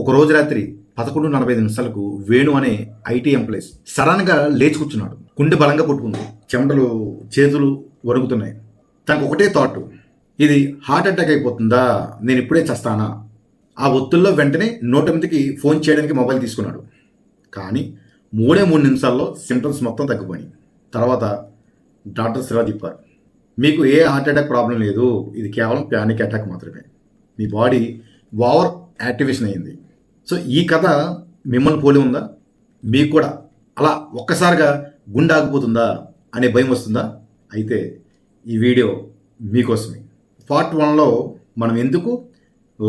ఒక రోజు రాత్రి పదకొండు నలభై ఐదు నిమిషాలకు వేణు అనే ఐటీ ఎంప్లాయీస్ సడన్గా లేచి కూర్చున్నాడు. గుండె బలంగా పుట్టుకుంది చెమటలు చేతులు వరుగుతున్నాయి తనకు ఒకటే థాట్ ఇది హార్ట్ అటాక్ అయిపోతుందా? నేను ఇప్పుడే చస్తానా? ఆ ఒత్తుల్లో వెంటనే నూట ఎనిమిదికి ఫోన్ చేయడానికి మొబైల్ తీసుకున్నాడు. కానీ మూడే మూడు నిమిషాల్లో సిమ్టమ్స్ మొత్తం తగ్గిపోయి తర్వాత డాక్టర్స్ ఇలా చెప్పారు మీకు ఏ హార్ట్ అటాక్ ప్రాబ్లం లేదు. ఇది కేవలం ప్యానిక్ అటాక్ మాత్రమే. మీ బాడీ ఓవర్ యాక్టివేషన్ అయింది సో ఈ కథ మిమ్మల్ని పోలి ఉందా? మీకు కూడా. అలా ఒక్కసారిగా గుండె ఆగిపోతుందా అనే భయం వస్తుందా? అయితే ఈ వీడియో మీకోసమే. పార్ట్ వన్లో మనం ఎందుకు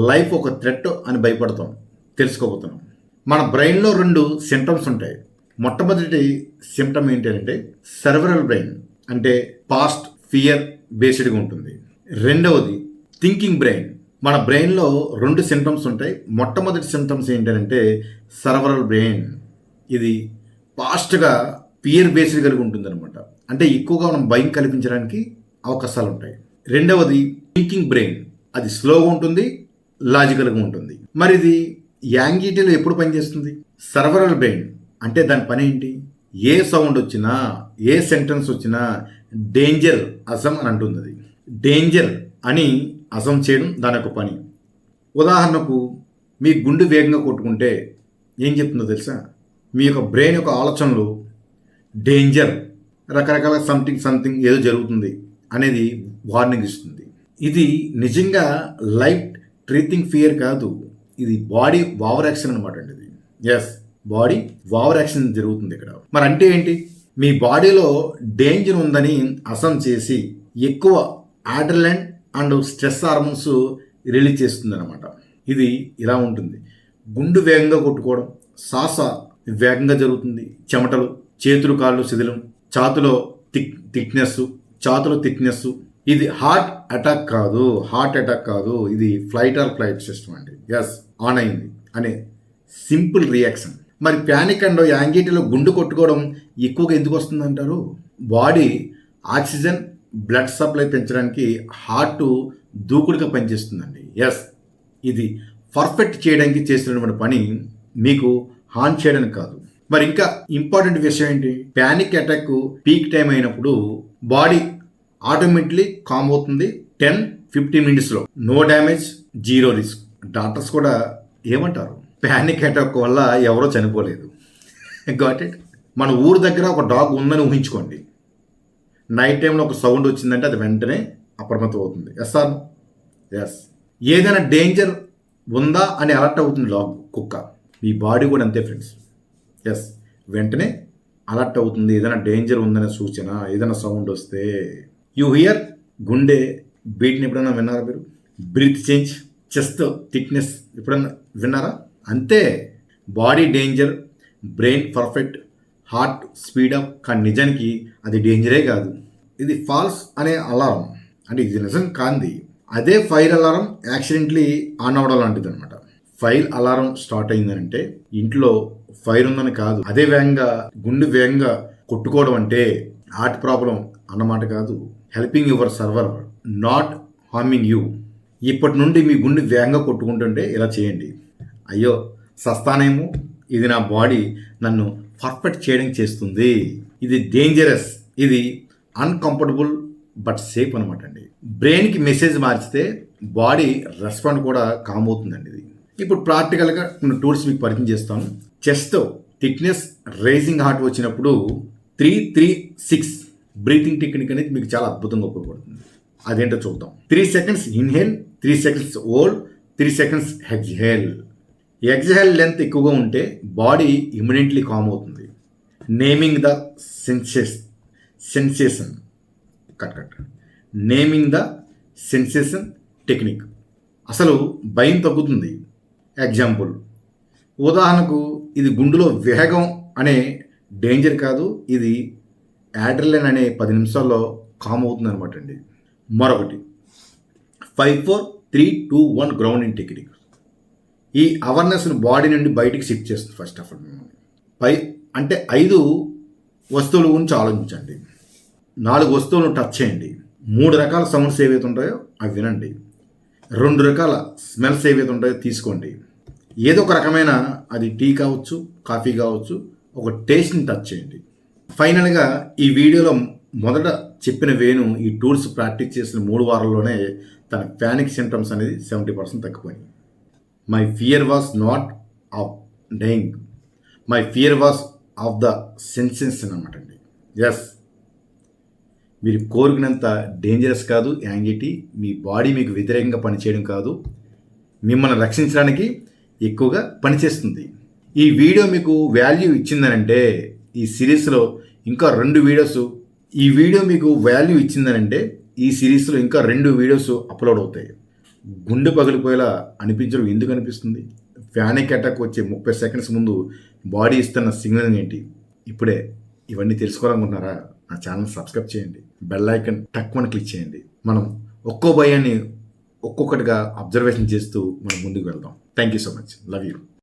లైఫ్ ఒక థ్రెట్ అని భయపడతాం తెలుసుకోబోతున్నాం. మన బ్రెయిన్లో రెండు సిమ్టమ్స్ ఉంటాయి. మొట్టమొదటి సిమ్టమ్ ఏంటంటే సెర్వరల్ బ్రెయిన్ అంటే పాస్ట్ ఫియర్ బేస్డ్గా ఉంటుంది. రెండవది థింకింగ్ బ్రెయిన్ మన బ్రెయిన్లో రెండు సిమ్టమ్స్ ఉంటాయి. మొట్టమొదటి సిమ్టమ్స్ ఏంటంటే సర్వరల్ బ్రెయిన్. ఇది ఫాస్ట్గా పియర్ బేస్డ్ కలిగి ఉంటుంది అనమాట అంటే ఎక్కువగా మనం భయం కల్పించడానికి అవకాశాలు ఉంటాయి. రెండవది థింకింగ్ బ్రెయిన్. అది స్లోగా ఉంటుంది లాజికల్గా ఉంటుంది. మరి ఇది యాంగిటీలో ఎప్పుడు పనిచేస్తుంది? Cerebral brain. అంటే దాని పని ఏంటి? ఏ సౌండ్ వచ్చినా ఏ సెంటెన్స్ వచ్చినా డేంజర్ అసం అని అంటుంది అది. డేంజర్ అని అసం చేయడం దాని యొక్క పని. ఉదాహరణకు మీ గుండె వేగంగా కొట్టుకుంటే ఏం చెప్తుందో తెలుసా? మీ యొక్క బ్రెయిన్ యొక్క ఆలోచనలు డేంజర్ రకరకాల సంథింగ్ సంథింగ్ ఏదో జరుగుతుంది అనేది వార్నింగ్ ఇస్తుంది. ఇది నిజంగా లైఫ్ ట్రీతింగ్ ఫియర్ కాదు ఇది బాడీ వావర్ యాక్షన్ అనమాట అండి ఇది. ఎస్ బాడీ వావర్ యాక్షన్ జరుగుతుంది ఇక్కడ. మరి అంటే ఏంటి? మీ బాడీలో డేంజర్ ఉందని అసం చేసి ఎక్కువ adrenaline and stress hormones release చేస్తుంది అనమాట ఇది ఇలా ఉంటుంది. గుండు వేగంగా కొట్టుకోవడం శ్వాస వేగంగా జరుగుతుంది చెమటలు చేతులు కాళ్ళు శిథిలం ఛాతులో థిక్ థిక్నెస్ ఛాతులో థిక్నెస్. ఇది హార్ట్ అటాక్ కాదు హార్ట్ అటాక్ కాదు ఇది ఫ్లైట్ ఆర్ ఫ్లైట్ సిస్టమ్ అండి. ఎస్ ఆన్ అయింది అనే సింపుల్ రియాక్షన్. మరి ప్యానిక్ అండ్ యాంగిటీలో గుండు కొట్టుకోవడం ఎక్కువగా ఎందుకు వస్తుందంటారు? బాడీ ఆక్సిజన్ బ్లడ్ సప్లై పెంచడానికి హార్ట్ దూకుడుగా పనిచేస్తుందండి. ఎస్ ఇది పర్ఫెక్ట్ చేయడానికి చేసినటువంటి పని మీకు హాన్ చేయడానికి కాదు. మరి ఇంకా ఇంపార్టెంట్ విషయం ఏంటి? ప్యానిక్ అటాక్ పీక్ టైం అయినప్పుడు బాడీ ఆటోమేటిక్లీ కామ్ అవుతుంది టెన్ ఫిఫ్టీన్ మినిట్స్లో no damage zero risk doctors కూడా ఏమంటారు? ప్యానిక్ అటాక్ వల్ల ఎవరో చనిపోలేదు. గాట్ ఇట్ మన ఊరు దగ్గర ఒక డాగ్ ఉందని ఊహించుకోండి. నైట్ టైంలో ఒక సౌండ్ వచ్చిందంటే అది వెంటనే అప్రమత్తం అవుతుంది. ఎస్ ఆర్ ఎస్ ఏదైనా డేంజర్ ఉందా అని అలర్ట్ అవుతుంది లాగ్ కుక్క. మీ బాడీ కూడా అంతే ఫ్రెండ్స్ ఎస్ వెంటనే అలర్ట్ అవుతుంది ఏదైనా డేంజర్ ఉందనే సూచన ఏదైనా సౌండ్ వస్తే. యూ హియర్ గుండె బీట్ని ఎప్పుడైనా విన్నారా మీరు? బ్రీత్ చేంజ్ చెస్ట్ థిక్నెస్ ఎప్పుడన్నా విన్నారా? అంతే. Body danger brain perfect heart speed up కానీ నిజానికి అది డేంజరే కాదు. ఇది ఫాల్స్ అనే అలారం. అంటే ఇది నిజం కాంది. అదే ఫైర్ అలారం యాక్సిడెంట్లీ ఆన్ అవడం లాంటిది అనమాట ఫైర్ అలారం స్టార్ట్ అయిందంటే ఇంట్లో ఫైర్ ఉందని కాదు. అదే వేగంగా గుండె వేగంగా కొట్టుకోవడం అంటే హార్ట్ ప్రాబ్లం అన్నమాట కాదు. Helping your server not harming you. ఇప్పటి నుండి మీ గుండె వేగంగా కొట్టుకుంటుంటే ఇలా చేయండి. అయ్యో సస్తానేమో. ఇది నా బాడీ నన్ను పర్ఫెక్ట్ చేయడం చేస్తుంది. ఇది డేంజరస్ ఇది అన్కంఫర్టబుల్ బట్ సేఫ్ అనమాట అండి. బ్రెయిన్కి మెసేజ్ మార్చితే బాడీ రెస్పాండ్ కూడా కామ్ అవుతుందండి ఇది. ఇప్పుడు ప్రాక్టికల్గా నేను టూల్స్ మీకు పరిచయం చేస్తాను. చెస్ట్ థిక్నెస్ రైజింగ్ హార్ట్ వచ్చినప్పుడు three three six breathing technique అనేది మీకు చాలా అద్భుతంగా ఉపయోగపడుతుంది. అదేంటో చూద్దాం. Three seconds inhale three seconds hold three seconds exhale exhale length ఎక్కువగా ఉంటే బాడీ ఇమీడియట్లీ కామ్ అవుతుంది. Naming the senses sensation. Cut cut. Naming the sensation technique. అసలు భయం తగ్గుతుంది. ఎగ్జాంపుల్. ఉదాహరణకు ఇది గుండెలో వేగం అనే డేంజర్ కాదు ఇది యాడ్రలైన్ అనే పది నిమిషాల్లో కామ్ అవుతుంది అనమాట అండి. మరొకటి. Five four three two one grounding technique. ఈ అవర్నెస్ను బాడీ నుండి బయటికి షిఫ్ట్ చేస్తుంది ఫస్ట్ ఆఫ్ ఆల్ పై అంటే ఐదు వస్తువుల గురించి ఆలోచించండి. నాలుగు వస్తువులను టచ్ చేయండి. మూడు రకాల సౌండ్స్ ఏవైతే ఉంటాయో అవి వినండి. రెండు రకాల స్మెల్స్ ఏవైతే ఉంటాయో తీసుకోండి. ఏదో ఒక రకమైన అది టీ కావచ్చు కాఫీ కావచ్చు ఒక టేస్ట్ని టచ్ చేయండి. ఫైనల్గా ఈ వీడియోలో మొదట చెప్పిన వేణు ఈ టూల్స్ ప్రాక్టీస్ చేసిన మూడు వారాల్లోనే తన ప్యానిక్ సింటమ్స్ అనేది సెవెంటీ పర్సెంట్ తగ్గిపోయింది my fear was not of dying my fear was of the sensation అనమాట అండి. ఎస్ మీరు కోరుకున్నంత డేంజరస్ కాదు. యాంగిటీ మీ బాడీ మీకు వ్యతిరేకంగా పనిచేయడం కాదు. మిమ్మల్ని రక్షించడానికి ఎక్కువగా పనిచేస్తుంది. ఈ వీడియో మీకు వాల్యూ ఇచ్చిందనంటే ఈ సిరీస్లో ఇంకా రెండు వీడియోస్ ఈ వీడియో మీకు వాల్యూ ఇచ్చిందనంటే ఈ సిరీస్లో ఇంకా రెండు వీడియోస్ అప్లోడ్ అవుతాయి. గుండె పగిలిపోయేలా అనిపించడం ఎందుకు అనిపిస్తుంది? ఫ్యానిక్ అటాక్ వచ్చే ముప్పై సెకండ్స్ ముందు బాడీ ఇస్తున్న సిగ్నల్ ఏంటి? ఇప్పుడే ఇవన్నీ తెలుసుకోవాలనుకుంటున్నారా? నా ఛానల్ సబ్స్క్రైబ్ చేయండి. బెల్ ఐకన్ టక్మని క్లిక్ చేయండి. మనం ఒక్కో భయాన్ని ఒక్కొక్కటిగా అబ్జర్వేషన్ చేస్తూ మనం ముందుకు వెళ్దాం. Thank you so much. Love you.